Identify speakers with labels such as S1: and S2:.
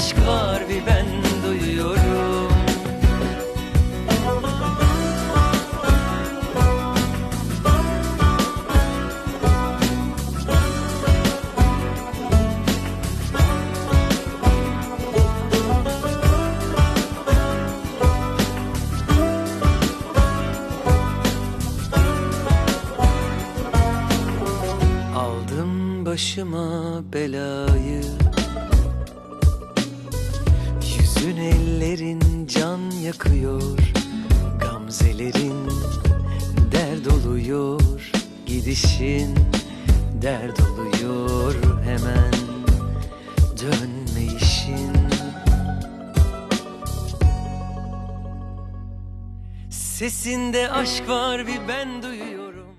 S1: aşk var bir ben duyuyorum. Aldım başıma belayı ellerin can yakıyor Gamzelerin dert oluyor Gidişin dert oluyor hemen Dönme işin. Sesinde aşk var bir ben duyuyorum